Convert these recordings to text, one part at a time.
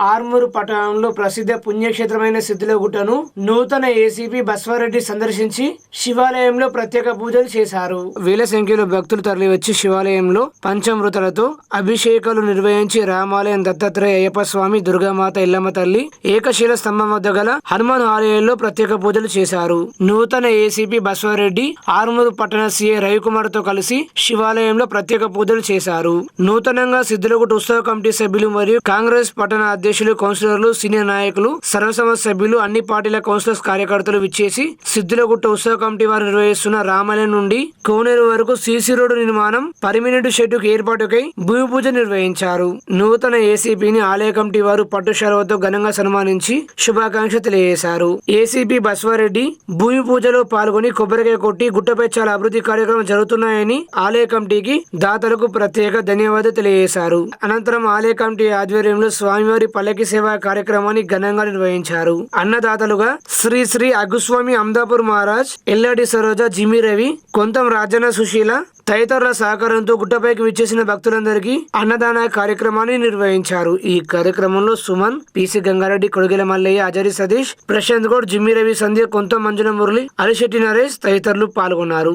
ఆర్మూరు పట్టణంలో ప్రసిద్ధ పుణ్యక్షేత్రమైన సిద్ధిలగుట్టను నూతన ఏసీపీ బస్వారెడ్డి సందర్శించి శివాలయంలో ప్రత్యేక పూజలు చేశారు. వేల సంఖ్యలో భక్తులు తరలివచ్చి శివాలయంలో పంచమృతలతో అభిషేకాలు నిర్వహించి రామాలయం దత్తాత్రేయ అయ్యప్ప స్వామి దుర్గామాత ఇల్లమ్మ తల్లి ఏకశిల స్తంభం వద్ద గల హనుమాన్ ఆలయంలో ప్రత్యేక పూజలు చేశారు. నూతన ఏసీపీ బస్వారెడ్డి ఆర్మూరు పట్టణ సీఏ రవికుమార్తో కలిసి శివాలయంలో ప్రత్యేక పూజలు చేశారు. నూతనంగా సిద్ధులగుట్ట ఉత్సవ కమిటీ సభ్యులు మరియు కాంగ్రెస్ పట్టణ అధ్యక్షులు కౌన్సిలర్లు సీనియర్ నాయకులు సర్వసమాజ సభ్యులు అన్ని పార్టీల కౌన్సిలర్స్ కార్యకర్తలు విచ్చేసి సిద్ధులగుట్ట ఉత్సవ కమిటీ వారు నిర్వహిస్తున్న రామాలయం నుండి కోనేరు వరకు సీసీ రోడ్డు నిర్మాణం పర్మినెంట్ షెడ్డుకు ఏర్పాటుకై భూమి పూజ నిర్వహించారు. నూతన ఏసీపీని ఆలయ కమిటీ వారు పట్టు శాలువతో ఘనంగా సన్మానించి శుభాకాంక్ష తెలియజేశారు. ఏసీపీ బస్వారెడ్డి భూమి పూజలో పాల్గొని కొబ్బరికాయ కొట్టి గుట్టపై చాలా అభివృద్ధి కార్యక్రమాలు జరుగుతున్నాయని ఆలయ కమిటీకి దాతలకు ప్రత్యేక ధన్యవాదాలు తెలియజేశారు. అనంతరం ఆలయ కమిటీ ఆధ్వర్యంలో స్వామివారి పల్లకి సేవ కార్యక్రమాన్ని ఘనంగా నిర్వహించారు. అన్నదాతలుగా శ్రీ శ్రీ అగుస్వామి అమదాపూర్ మహారాజ్ ఎల్లాడి సరోజ జిమి రవి కొంతం రాజన్న సుశీల తదితరుల సహకారంతో గుట్టపైకి విచ్చేసిన భక్తులందరికీ అన్నదాన కార్యక్రమాన్ని నిర్వహించారు. ఈ కార్యక్రమంలో సుమన్ పిసి గంగారెడ్డి కొడుగెల మల్లయ్య అజరి సతీష్ ప్రశాంత్ గౌడ్ జిమ్మి రవి సంధ్య కొంత మంజుల మురళి అలిశెట్టి నరేష్ తదితరులు పాల్గొన్నారు.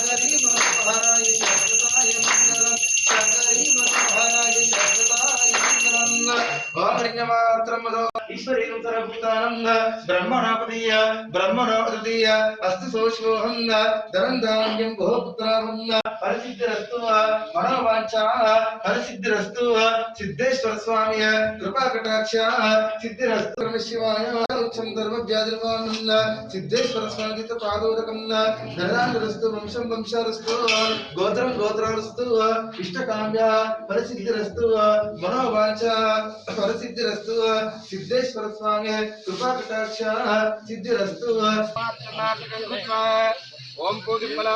ನಗರಿ ఓమలింగమాత్రం ఈశ్వరీనుతరభూతానం బ్రహ్మణాపదీయ బ్రహ్మణోదీయ అస్తు సోషోహం ధనందాన్యం బహుపుత్రాహం హరిసిద్ధిరస్తు మనోవాంఛ హరిసిద్ధిరస్తు సిద్ధేశ్వర స్వామి కృపా కటాక్ష సిద్ధిరస్తు శివాయ ఉచ్చం ధర్మవ్యాధిర్వాణం సిద్ధేశ్వర స్వామి పాదోదకం ధనాంతరస్తు వంశం వంశారస్తు గోత్రం గోత్రారస్తు ఇష్టకామ్య పరిసిద్ధిరస్తు మనోవాంఛ పరిసిద్ధిరస్తు सिद्धेश्वर स्वामी कृपा कटाक्ष सिद्धिरस्तु ओम कोटिपला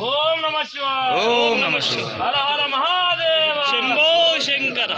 ओम नमः ओम नमः शिवाय। हर हर महादेव। शंभो शंकर।